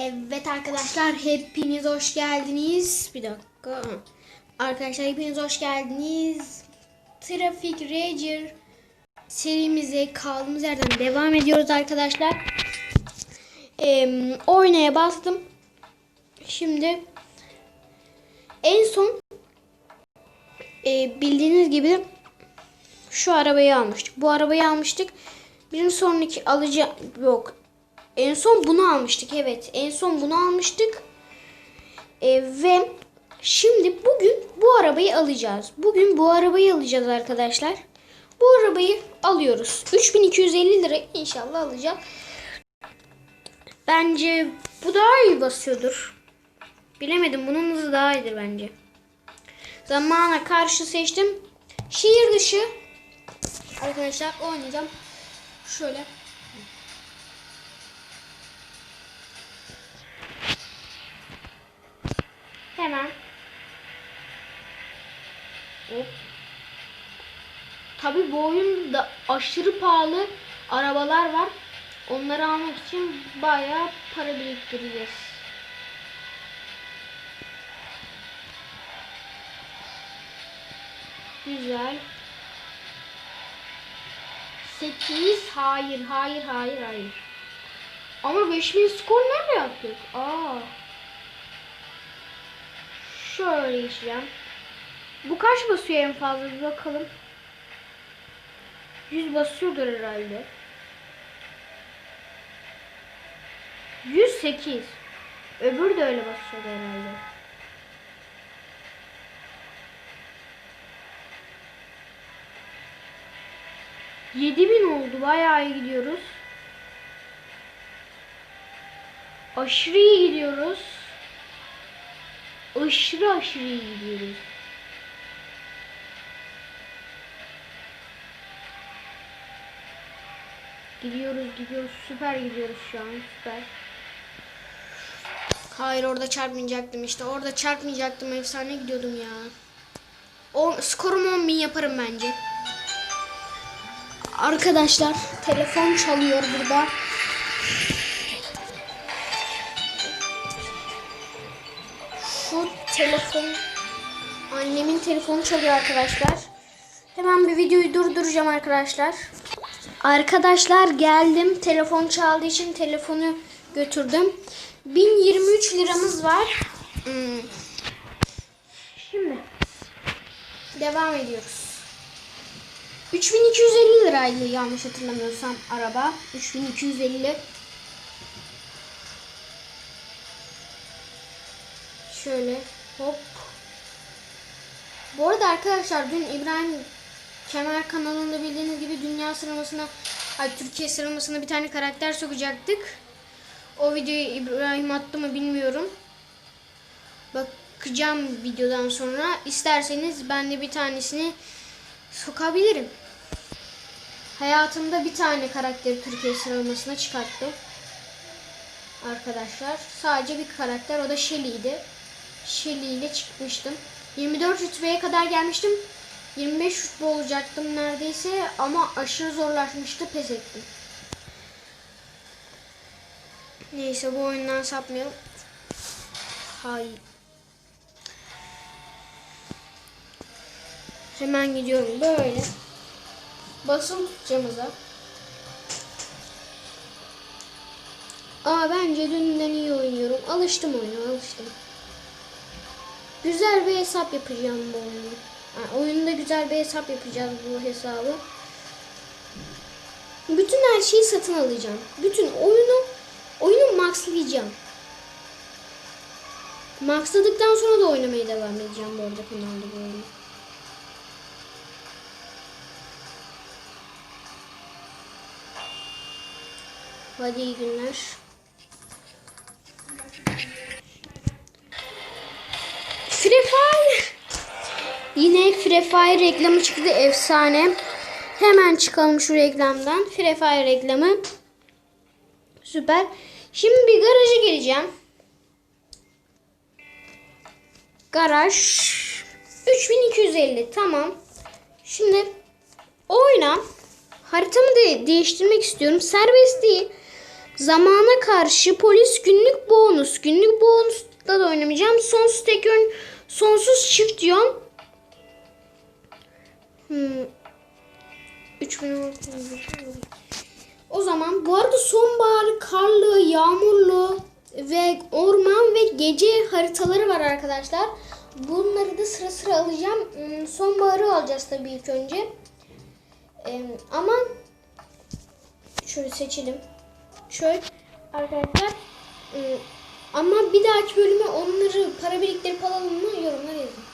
Evet arkadaşlar hepiniz hoş geldiniz. Bir dakika. Arkadaşlar hepiniz hoş geldiniz. Trafik Ranger serimize kaldığımız yerden devam ediyoruz arkadaşlar. Ee, oynaya bastım. Şimdi en son e, bildiğiniz gibi şu arabayı almıştık. Bu arabayı almıştık. Bir sonraki alıcı yok. En son bunu almıştık. Evet. En son bunu almıştık. E, ve şimdi bugün bu arabayı alacağız. Bugün bu arabayı alacağız arkadaşlar. Bu arabayı alıyoruz. 3250 lira inşallah alacağız. Bence bu daha iyi basıyordur. Bilemedim. Bunun hızı daha iyidir bence. Zamana karşı seçtim. Şehir dışı. Arkadaşlar oynayacağım. Şöyle. Hemen. Hop. Tabi bu oyunda aşırı pahalı arabalar var. Onları almak için bayağı para biriktireceğiz. Güzel. 8 hayır hayır hayır hayır. Ama 5000 skor nerede yaptık? Aa. Şöyle işlem. Bu kaç basıyor en fazla bir bakalım. 100 basıyordur herhalde. 108. Öbürü de öyle basıyor herhalde. Yedi bin oldu. Bayağı iyi gidiyoruz. Aşırı iyi gidiyoruz. Aşırı aşırı iyi gidiyoruz. Gidiyoruz gidiyoruz. Süper gidiyoruz şu an. Süper. Hayır orada çarpmayacaktım işte. Orada çarpmayacaktım. Efsane gidiyordum ya. O skorum 10 bin yaparım bence. Arkadaşlar telefon çalıyor burada. Telefon annemin telefonu çalıyor arkadaşlar. Hemen bir videoyu durduracağım arkadaşlar. Arkadaşlar geldim. Telefon çaldığı için telefonu götürdüm. 1023 liramız var. Hmm. Şimdi devam ediyoruz. 3250 liraydı yanlış hatırlamıyorsam araba. 3250. Şöyle hop. Bu arada arkadaşlar dün İbrahim Kemer kanalında bildiğiniz gibi dünya sıralamasına, ay Türkiye sıralamasına bir tane karakter sokacaktık. O videoyu İbrahim attı mı bilmiyorum. Bakacağım videodan sonra. İsterseniz ben de bir tanesini sokabilirim. Hayatımda bir tane karakteri Türkiye sıralamasına çıkarttım. Arkadaşlar. Sadece bir karakter. O da Shelly'ydi. Shelly ile çıkmıştım. 24 rütbeye kadar gelmiştim. 25 rütbe olacaktım neredeyse ama aşırı zorlaşmıştı pes ettim. Neyse bu oyundan sapmayalım. Hayır. Hemen gidiyorum böyle. Basın tutacağımıza. Aa bence dünden iyi oynuyorum. Alıştım oyuna alıştım. Güzel bir hesap yapacağım bu oyunu. Ha, oyunda güzel bir hesap yapacağız bu hesabı. Bütün her şeyi satın alacağım. Bütün oyunu oyunu maxlayacağım. Maxladıktan sonra da oynamaya devam edeceğim bu arada kanalda bu oyunu. Hadi iyi günler. Yine Free Fire reklamı çıktı efsane. Hemen çıkalım şu reklamdan. Free Fire reklamı. Süper. Şimdi bir garaja geleceğim. Garaj 3250 tamam. Şimdi oyna haritamı da değiştirmek istiyorum. Serbest değil. Zamana karşı polis günlük bonus. Günlük bonusla da oynamayacağım. Sonsuz tek ön, sonsuz çift yön. Hmm. 3000 O zaman bu arada sonbahar karlı, yağmurlu ve orman ve gece haritaları var arkadaşlar. Bunları da sıra sıra alacağım. Hmm, Sonbaharı alacağız tabii ilk önce. Ee, ama şöyle seçelim. Şöyle arkadaşlar e, ama bir dahaki bölüme onları para biriktirip alalım mı yorumlar yazın.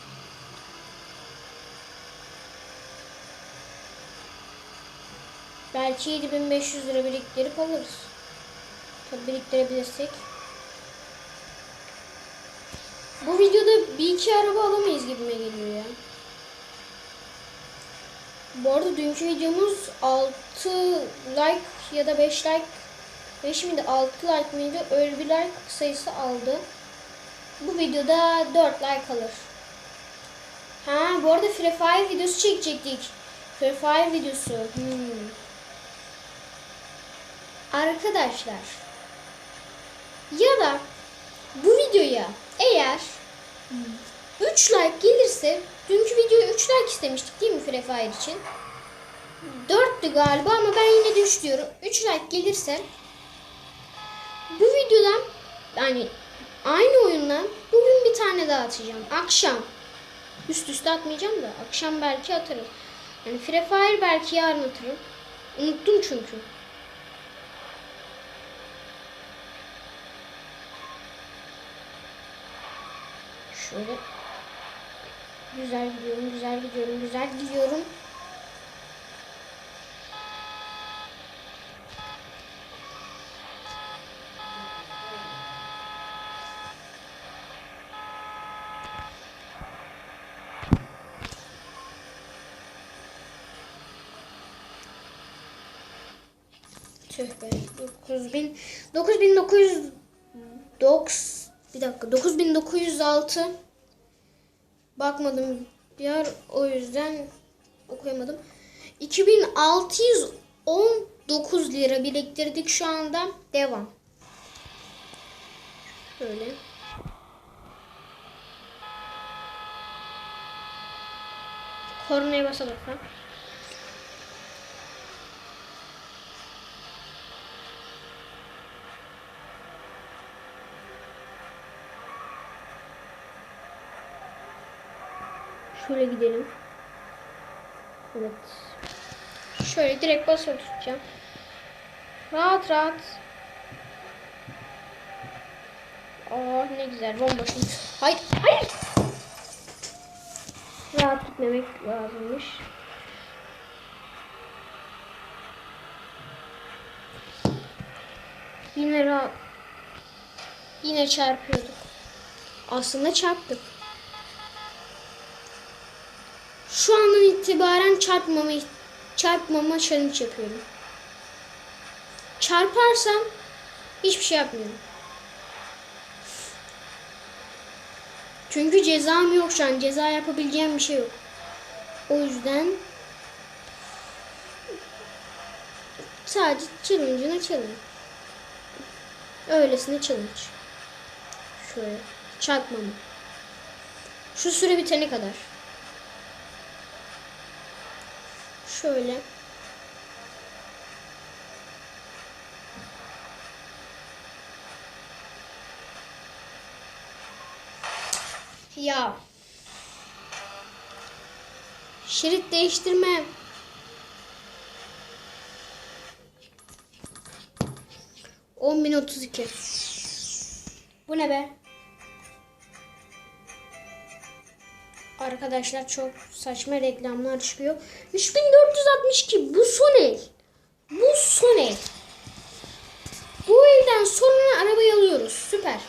Belki 7500 lira biriktirip alırız. Tabii biriktirebilirsek. Bu videoda bir iki araba alamayız gibime geliyor ya. Bu arada dünkü videomuz 6 like ya da 5 like ve şimdi 6 like mıydı? Öyle bir like sayısı aldı. Bu videoda 4 like alır. Ha bu arada Free Fire videosu çekecektik. Free Fire videosu. Hmm. Arkadaşlar ya da bu videoya eğer 3 like gelirse dünkü videoya 3 like istemiştik değil mi Free Fire için? 4'tü galiba ama ben yine de 3 diyorum. 3 like gelirse bu videodan yani aynı oyundan bugün bir tane daha atacağım. Akşam. Üst üste atmayacağım da akşam belki atarız. Yani Free Fire belki yarın atarım. Unuttum çünkü. Şöyle güzel gidiyorum, güzel gidiyorum, güzel gidiyorum. Tüh be. 9000 9900 doks bir dakika 9906 bakmadım bir yer o yüzden okuyamadım. 2619 lira biriktirdik şu anda. Devam. Şöyle. Kornaya basa basa. Şöyle gidelim. Evet. Şöyle direkt basılı tutacağım. Rahat rahat. Aa ne güzel bomboşum. Hayır hayır. Rahat gitmemek lazımmış. Yine rahat. Yine çarpıyorduk. Aslında çarptık. Şu andan itibaren çarpmama çarpmama challenge yapıyorum. Çarparsam hiçbir şey yapmıyorum. Çünkü cezam yok şu an. Ceza yapabileceğim bir şey yok. O yüzden sadece challenge'ına challenge. Öylesine challenge. Şöyle çarpmama. Şu süre bitene kadar. Şöyle. Ya. Şerit değiştirme. On bin otuz iki. Bu ne be? Arkadaşlar çok saçma reklamlar çıkıyor. 3462 bu son el. Bu son el. Bu elden sonra arabayı alıyoruz. Süper.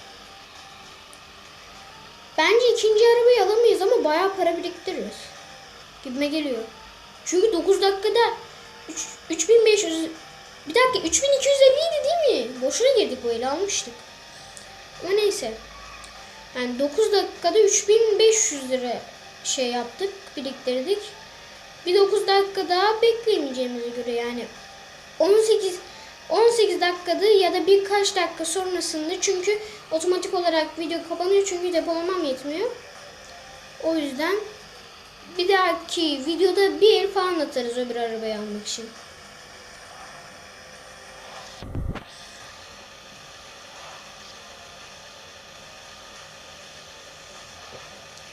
Bence ikinci arabayı alamayız ama bayağı para biriktiririz. Gibime geliyor. Çünkü 9 dakikada 3, 3500 bir dakika 3250 idi değil mi? Boşuna girdik bu eli almıştık. Ama neyse. Yani 9 dakikada 3500 lira şey yaptık, biriktirdik. Bir 9 dakika daha bekleyemeyeceğimize göre yani 18 18 dakikada ya da birkaç dakika sonrasında çünkü otomatik olarak video kapanıyor çünkü depolamam yetmiyor. O yüzden bir dahaki videoda bir el falan atarız öbür arabayı almak için.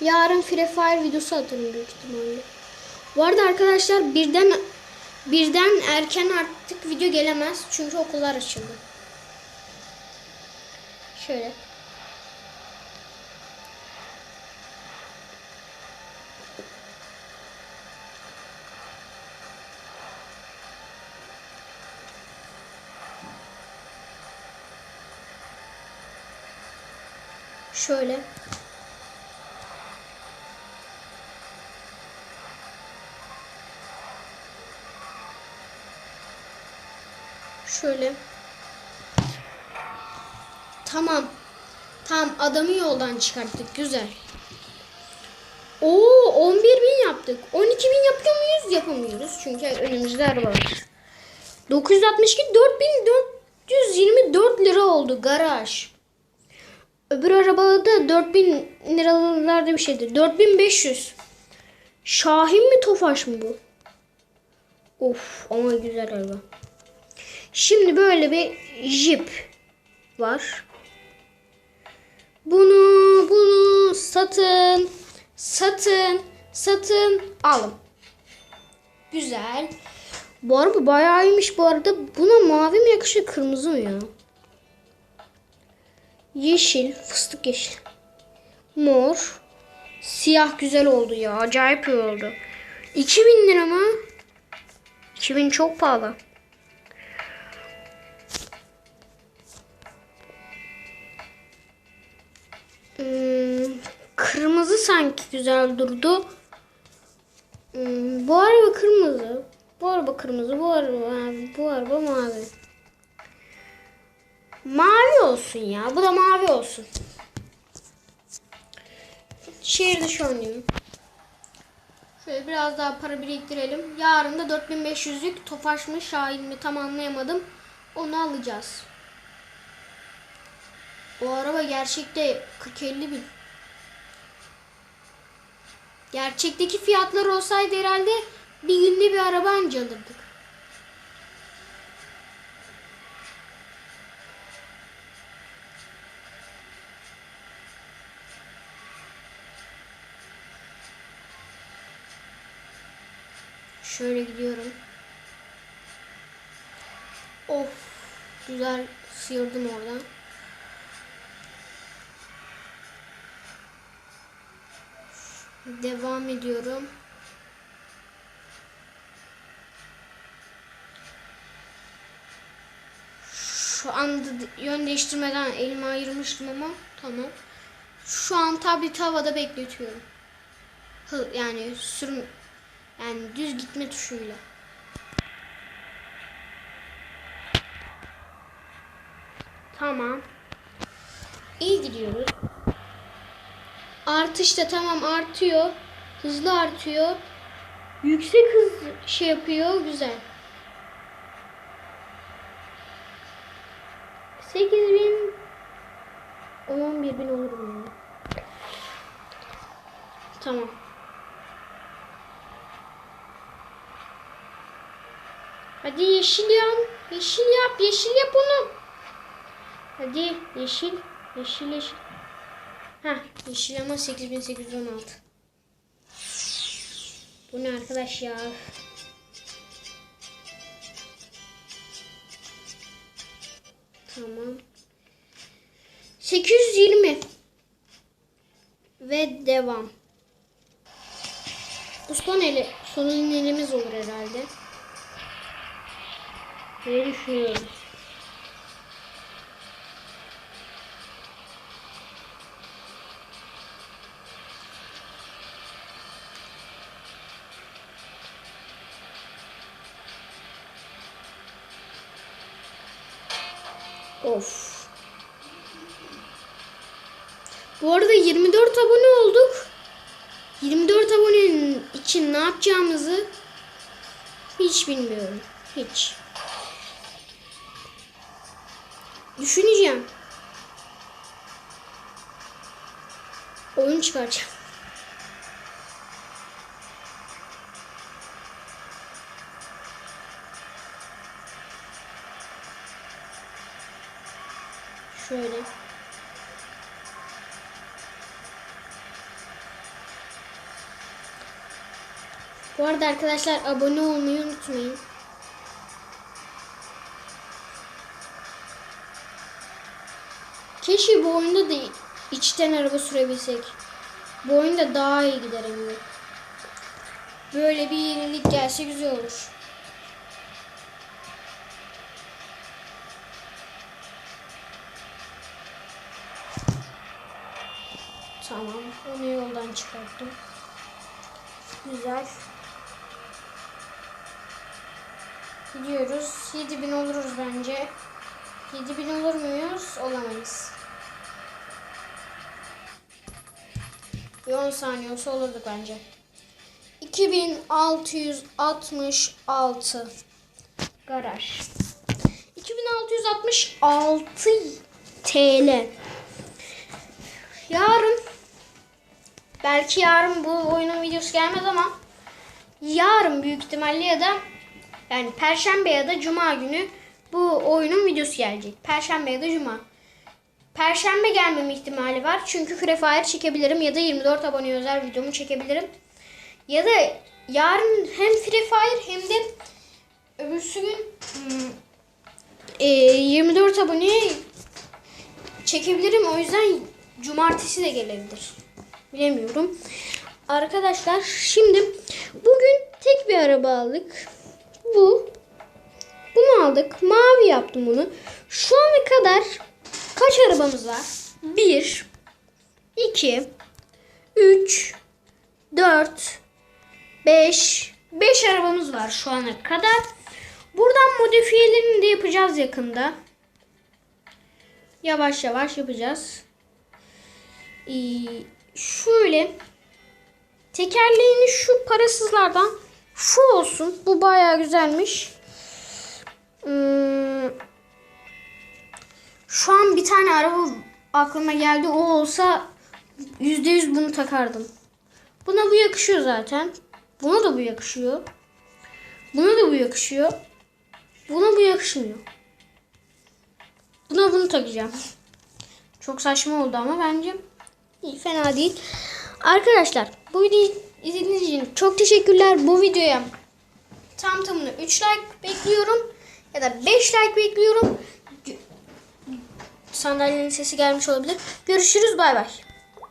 Yarın Free Fire videosu atarım büyük ihtimalle. Bu arada arkadaşlar birden birden erken artık video gelemez. Çünkü okullar açıldı. Şöyle. Şöyle. Şöyle. Tamam. Tamam adamı yoldan çıkarttık. Güzel. Oo 11 bin yaptık. 12 bin yapıyor muyuz? Yapamıyoruz. Çünkü önümüzde araba var. 962 4424 lira oldu garaj. Öbür arabada da 4000 liralarda bir şeydi. 4500. Şahin mi Tofaş mı bu? Of ama güzel araba. Şimdi böyle bir jip var. Bunu bunu satın satın satın alın. Güzel. Bu araba bayağı iyiymiş bu arada. Buna mavi mi yakışır kırmızı mı ya? Yeşil, fıstık yeşil. Mor. Siyah güzel oldu ya. Acayip iyi oldu. 2000 lira mı? 2000 çok pahalı. Hmm, kırmızı sanki güzel durdu. Hmm, bu araba kırmızı. Bu araba kırmızı. Bu araba. Bu araba mavi. Mavi olsun ya. Bu da mavi olsun. Şehir dışı oynayalım. Şöyle biraz daha para biriktirelim. Yarın da 4500'lük Tofaş mı Şahin mi tam anlayamadım. Onu alacağız. O araba gerçekte 40-50 bin. Gerçekteki fiyatlar olsaydı herhalde bir günde bir araba anca alırdık. Şöyle gidiyorum. Of. Güzel sıyırdım oradan. Devam ediyorum. Şu anda yön değiştirmeden elimi ayırmıştım ama tamam. Şu an tabi tavada bekletiyorum. Yani sürüm yani düz gitme tuşuyla. Tamam. İyi gidiyoruz. Artış da tamam artıyor. Hızlı artıyor. Yüksek hız şey yapıyor. Güzel. 8000 11 bin olur mu? Tamam. Hadi yeşil yan. Yeşil yap. Yeşil yap onu. Hadi yeşil. Yeşil yeşil. Heh, yeşil ama 8816. Bu ne arkadaş ya? Tamam. 820 ve devam. Bu son eli, son elimiz olur herhalde. Ne? Of. Bu arada 24 abone olduk. 24 abonenin için ne yapacağımızı hiç bilmiyorum. Hiç. Düşüneceğim. Oyun çıkaracağım. Şöyle. Bu arada arkadaşlar abone olmayı unutmayın. Keşke bu oyunda da içten araba sürebilsek. Bu oyunda daha iyi gider eminim. Böyle bir yenilik gelse güzel olur. Tamam. Onu yoldan çıkarttım. Güzel. Gidiyoruz. 7000 oluruz bence. 7000 olur muyuz? Olamayız. Bir 10 saniye olsa olurduk bence. 2666 Garaj. 2666 TL. Yarın belki yarın bu oyunun videosu gelmez ama yarın büyük ihtimalle ya da yani perşembe ya da cuma günü bu oyunun videosu gelecek. Perşembe ya da cuma. Perşembe gelmeme ihtimali var. Çünkü Free çekebilirim ya da 24 abone özel videomu çekebilirim. Ya da yarın hem Free Fire hem de öbürsü gün hmm, e, 24 abone çekebilirim. O yüzden cumartesi de gelebilir. Bilemiyorum. Arkadaşlar şimdi bugün tek bir araba aldık. Bu. Bunu aldık. Mavi yaptım bunu. Şu ana kadar kaç arabamız var? 1 2 3 4 5 5 arabamız var şu ana kadar. Buradan modifiyelerini de yapacağız yakında. Yavaş yavaş yapacağız. Ee, şöyle tekerleğini şu parasızlardan şu olsun. Bu bayağı güzelmiş. Hmm, şu an bir tane araba aklıma geldi. O olsa %100 bunu takardım. Buna bu yakışıyor zaten. Buna da bu yakışıyor. Buna da bu yakışıyor. Buna bu yakışmıyor. Buna bunu takacağım. Çok saçma oldu ama bence iyi, fena değil. Arkadaşlar bu videoyu izlediğiniz için çok teşekkürler. Bu videoya tam tamına 3 like bekliyorum. Ya da 5 like bekliyorum. Sandalyenin sesi gelmiş olabilir. Görüşürüz bay bay.